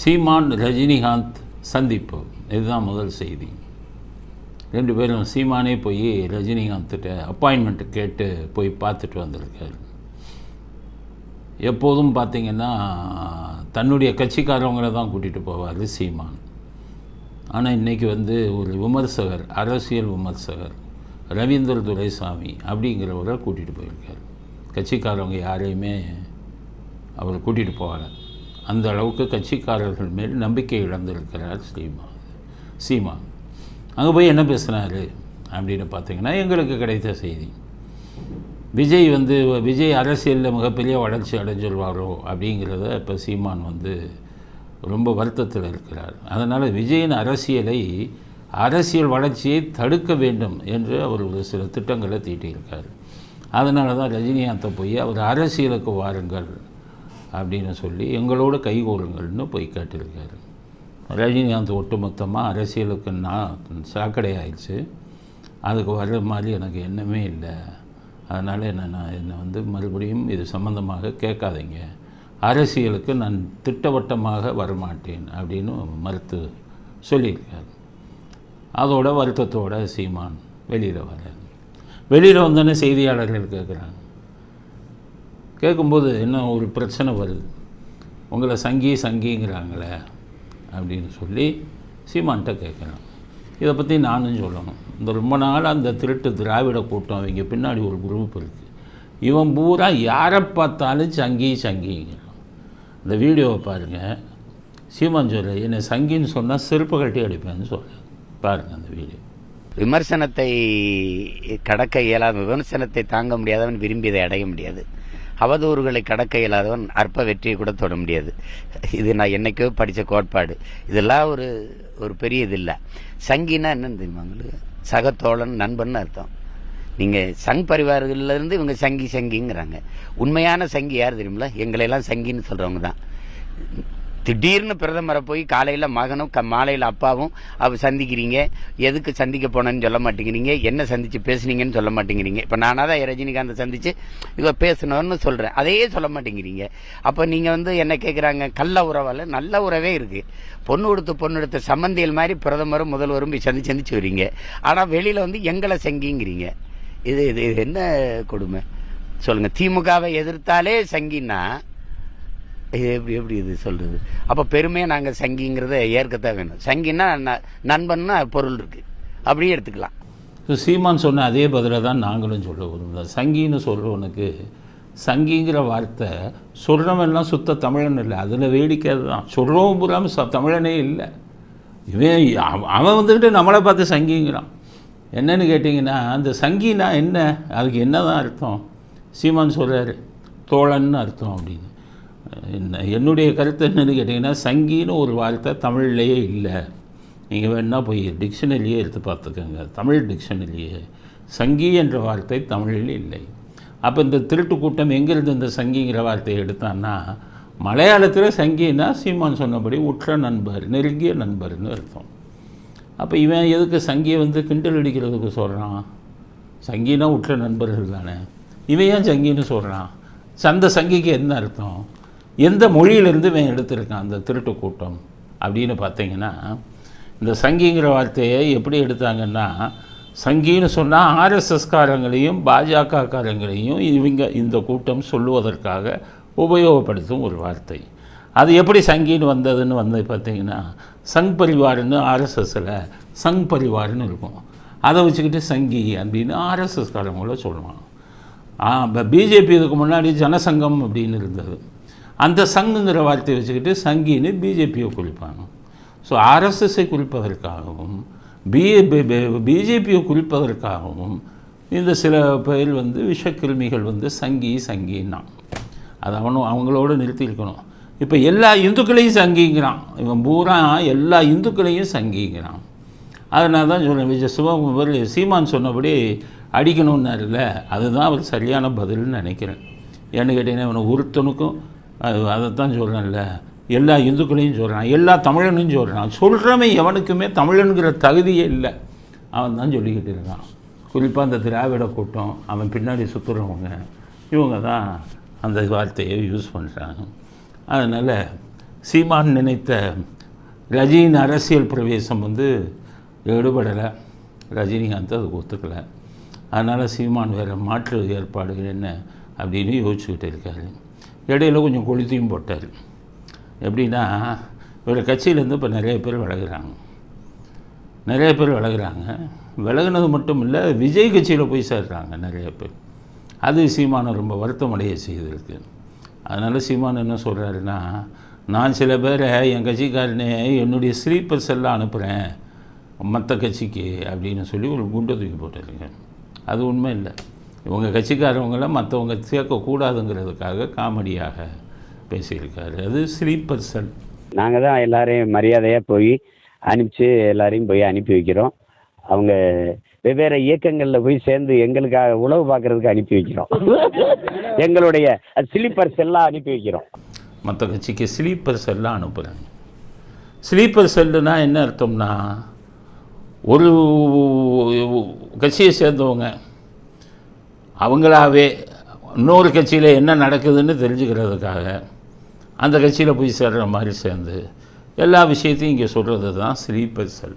சீமான் ரஜினிகாந்த் சந்திப்பு. இதுதான் முதல் செய்தி. ரெண்டு பேரும் சீமானே போய் ரஜினிகாந்த்கிட்ட அப்பாயின்மெண்ட்டு கேட்டு போய் பார்த்துட்டு வந்திருக்காரு. எப்போதும் பார்த்திங்கன்னா தன்னுடைய கட்சிக்காரவங்கள தான் கூட்டிகிட்டு போவார் சீமான். ஆனால் இன்றைக்கி வந்து ஒரு விமர்சகர் அரசியல் விமர்சகர் ரவீந்திர துரைசாமி அப்படிங்கிறவரை கூட்டிகிட்டு போயிருக்கார். கட்சிக்காரவங்க யாரையுமே அவர் கூட்டிகிட்டு போகலை. அந்த அளவுக்கு கட்சிக்காரர்கள் மேல் நம்பிக்கை இழந்திருக்கிறார் சீமா. சீமான் அங்கே போய் என்ன பேசுனாரு அப்படின்னு பார்த்தீங்கன்னா எங்களுக்கு கிடைத்த செய்தி. விஜய் வந்து விஜய் அரசியலில் மிகப்பெரிய வளர்ச்சி அடைஞ்சிருவாரோ அப்படிங்கிறத இப்போ சீமான் வந்து ரொம்ப வருத்தத்தில் இருக்கிறார். அதனால் விஜயின் அரசியலை அரசியல் வளர்ச்சியை தடுக்க வேண்டும் என்று அவர் ஒரு சில திட்டங்களை தீட்டியிருக்கார். அதனால தான் ரஜினிகாந்தை போய் அவர் அரசியலுக்கு வாருங்கள் அப்படின்னு சொல்லி எங்களோட கைகோளுங்கள்னு போய் கேட்டிருக்காரு. ரஜினிகாந்த் ஒட்டுமொத்தமாக அரசியலுக்கு நான் சாக்கடை ஆயிடுச்சு அதுக்கு வர்ற மாதிரி எனக்கு எண்ணமே இல்லை. அதனால் என்ன நான் என்னை வந்து மறுபடியும் இது சம்மந்தமாக கேட்காதீங்க. அரசியலுக்கு நான் திட்டவட்டமாக வரமாட்டேன் அப்படின்னு மறுத்து சொல்லியிருக்காரு. அதோட வருத்தத்தோட சீமான் வெளியில் வர வெளியில் வந்தோடனே செய்தியாளர்கள் கேட்குறாங்க. கேட்கும்போது என்ன ஒரு பிரச்சனை வருது? உங்களை சங்கி சங்கிங்கிறாங்களே அப்படின்னு சொல்லி சீமான்கிட்ட கேட்குறான் இதை பற்றி நானும் சொல்லணும். இந்த ரொம்ப நாள் அந்த திருட்டு திராவிட கூட்டம் இங்கே பின்னாடி ஒரு குரூப் இருக்குது இவன் பூரா யாரை பார்த்தாலும் சங்கி சங்கிங்கிறான். இந்த வீடியோவை பாருங்கள் சீமான் சொல்ல என்னை சங்கின்னு சொன்னால் செருப்பு கட்டி அடிப்பேன்னு சொல்ல. பாருங்கள் அந்த வீடியோ. விமர்சனத்தை கடக்க இயலாத விமர்சனத்தை தாங்க முடியாதவன் விரும்பியதை அடைய முடியாது. அவதூறுகளை கடக்க இயலாதவன் அற்ப வெற்றியை கூட தொட முடியாது. இது நான் என்னைக்கோ படித்த கோட்பாடு. இதெல்லாம் ஒரு ஒரு பெரிய இது இல்லை. சங்கினா என்னன்னு தெரியுமா உங்களுக்கு? சகத்தோழன் நண்பன் அர்த்தம். நீங்கள் சங் பரிவாரங்கள்ல இருந்து இவங்க சங்கி சங்கிங்கிறாங்க. உண்மையான சங்கி யார் தெரியுமில எங்களையெல்லாம் சங்கின்னு சொல்கிறவங்க தான். திடீர்னு பிரதமரை போய் காலையில் மகனும் க மாலையில் அப்பாவும் அவ சந்திக்கிறீங்க. எதுக்கு சந்திக்க போனேன்னு சொல்ல மாட்டேங்கிறீங்க. என்ன சந்தித்து பேசுனீங்கன்னு சொல்ல மாட்டேங்கிறீங்க. இப்போ நானாக தான் ரஜினிகாந்தை சந்தித்து இதை பேசணும்னு சொல்கிறேன் அதையே சொல்ல மாட்டேங்கிறீங்க. அப்போ நீங்கள் வந்து என்ன கேட்குறாங்க கள்ள உறவால் நல்ல உறவே இருக்குது பொண்ணு கொடுத்து பொண்ணு எடுத்த சம்மந்தியல் மாதிரி பிரதமரும் முதல்வரும் போய் சந்தி சந்திச்சு வரீங்க. ஆனால் வெளியில் வந்து எங்களை சங்கிங்கிறீங்க. இது இது இது என்ன கொடுமை? சொல்லுங்கள் திமுகவை எதிர்த்தாலே சங்கின்னா இது எப்படி எப்படி இது சொல்றது? அப்போ பெருமையாக நாங்கள் சங்கிங்கிறத ஏற்கத்தான் வேணும். சங்கின்னா ந- நண்பன்னா பொருள் இருக்கு. அப்படியே எடுத்துக்கலாம். சீமான் சொன்ன அதே பதிலை தான் நாங்களும் சொல்ல விரும்புகிறோம் சங்கின்னு சொல்கிறவனுக்கு சங்கிங்கிற வார்த்தை சொல்கிறவெல்லாம் சுத்த தமிழன் இல்லை. அதில் வேடிக்கை தான். சொல்கிறவன் பூராமல் ச தமிழனே இல்லை. இவன் அவன் வந்துக்கிட்டு நம்மளை பார்த்து சங்கிங்கிறான். என்னன்னு கேட்டிங்கன்னா அந்த சங்கினா என்ன? அதுக்கு என்ன தான் அர்த்தம்? சீமான் சொல்கிறாரு தோழன்னு அர்த்தம் அப்படின்னு. என்னுடைய கருத்து என்னன்னு கேட்டிங்கன்னா சங்கின்னு ஒரு வார்த்தை தமிழ்லேயே இல்லை. நீங்கள் வேணால் போய் டிக்ஷனரியே எடுத்து பார்த்துக்கோங்க. தமிழ் டிக்ஷனரியே. சங்கி என்ற வார்த்தை தமிழில் இல்லை. அப்போ இந்த திருட்டு கூட்டம் எங்கேருந்து இந்த சங்கிங்கிற வார்த்தையை எடுத்தான்னா மலையாளத்தில் சங்கின்னா சீமான் சொன்னபடி உற்ற நண்பர் நெருங்கிய நண்பர்னு அர்த்தம். அப்போ இவன் எதுக்கு சங்கியை வந்து கிண்டல் அடிக்கிறதுக்கு சொல்கிறான் சங்கினா உற்ற நண்பர்கள் தானே. இவன் ஏன் சங்கின்னு சொல்கிறான் அந்த சங்கிக்கு என்ன அர்த்தம்? எந்த மொழியிலேருந்து இவன் எடுத்திருக்கான் அந்த திருட்டு கூட்டம் அப்படின்னு பார்த்தீங்கன்னா இந்த சங்கிங்கிற வார்த்தையை எப்படி எடுத்தாங்கன்னா சங்கின்னு சொன்னால் ஆர்எஸ்எஸ்காரங்களையும் பாஜகக்காரங்களையும் இவங்க இந்த கூட்டம் சொல்லுவதற்காக உபயோகப்படுத்தும் ஒரு வார்த்தை. அது எப்படி சங்கின்னு வந்ததுன்னு வந்து பார்த்தீங்கன்னா சங் பரிவார்னு ஆர்எஸ்எஸில் சங் பரிவார்னு இருக்கும். அதை வச்சுக்கிட்டு சங்கி அப்படின்னு ஆர்எஸ்எஸ்காரங்கள சொல்லுவாங்க. இப்போ பிஜேபி இதுக்கு முன்னாடி ஜனசங்கம் அப்படின்னு இருந்தது. அந்த சங்குங்கிற வார்த்தையை வச்சுக்கிட்டு சங்கின்னு பிஜேபியை குறிப்பாங்க. ஸோ ஆர்எஸ்எஸ்ஸை குறிப்பதற்காகவும் பி பிஜேபியை குறிப்பதற்காகவும் இந்த சில பேர் வந்து விஷக்கிருமிகள் வந்து சங்கி சங்கின்னா. அது அவனும் அவங்களோட நிறுத்தியிருக்கணும் இப்போ எல்லா இந்துக்களையும் சங்கிங்கிறான். இவன் பூரா எல்லா இந்துக்களையும் சங்கிங்கிறான். அதனால தான் சொல்கிறேன் விஜய் சிவகுமார் சீமான் சொன்னபடி அடிக்கணும்னாருல அதுதான் அவர் சரியான பதில்னு நினைக்கிறேன். ஏன்னு கேட்டிங்கன்னா இவனை ஒருத்தனுக்கும் அது அதைத்தான் சொல்கிறேன்ல எல்லா இந்துக்களையும் சொல்கிறான் எல்லா தமிழனையும் சொல்கிறான் சொல்கிறவன் எவனுக்குமே தமிழனுங்கிற தகுதியே இல்லை. அவன் தான் சொல்லிக்கிட்டு இருக்கான். குறிப்பாக அந்த திராவிட கூட்டம் அவன் பின்னாடி சுற்றுறவங்க இவங்க தான் அந்த வார்த்தையை யூஸ் பண்ணுறாங்க அதனால் சீமான் நினைத்த ரஜினியின் அரசியல் பிரவேசம் வந்து எடுபடலை. ரஜினிகாந்த் அது ஒத்துக்கலை. அதனால் சீமான் வேறு மாற்று ஏற்பாடுகள் என்ன அப்படின்னு யோசிச்சுக்கிட்டு இருக்காரு. இடையில கொஞ்சம் கொளுத்தியும் போட்டார். எப்படின்னா இவர் கட்சியிலேருந்து இப்போ நிறைய பேர் விலகுறாங்க. நிறைய பேர் விலகுறாங்க. விலகுனது மட்டும் இல்லை விஜய் கட்சியில் போய் சேர்றாங்க நிறைய பேர். அது சீமானை ரொம்ப வருத்தம் அடைய செய்திருக்கு. அதனால் சீமான் என்ன சொல்கிறாருன்னா நான் சில பேரை என் கட்சிக்காரனே என்னுடைய ஸ்லீப்பர்ஸ் எல்லாம் அனுப்புகிறேன் மற்ற கட்சிக்கு அப்படின்னு சொல்லி ஒரு குண்டை தூக்கி போட்டிருக்கேன் அது உண்மை இல்லை. இவங்க கட்சிக்காரவங்கள மற்றவங்க சேர்க்கக்கூடாதுங்கிறதுக்காக காமெடியாக பேசியிருக்காரு. அது ஸ்லீப்பர் செல் நாங்கள் தான் எல்லாரையும் மரியாதையாக போய் அனுப்பிச்சு எல்லாரையும் போய் அனுப்பி வைக்கிறோம். அவங்க வெவ்வேறு இயக்கங்களில் போய் சேர்ந்து எங்களுக்காக உழவு பார்க்கறதுக்கு அனுப்பி வைக்கிறோம். எங்களுடைய ஸ்லீப்பர்ஸ் எல்லாம் அனுப்பி வைக்கிறோம். மற்ற கட்சிக்கு ஸ்லீப்பர் செல்லாம் அனுப்புகிறாங்க ஸ்லீப்பர் செல்லுனா என்ன அர்த்தம்னா ஒரு கட்சியை சேர்ந்தவங்க அவங்களாவே இன்னொரு கட்சியில் என்ன நடக்குதுன்னு தெரிஞ்சுக்கிறதுக்காக அந்த கட்சியில் போய் சேர்கிற மாதிரி சேர்ந்து எல்லா விஷயத்தையும் இங்கே சொல்கிறது தான் ஸ்ரீபரிசல்.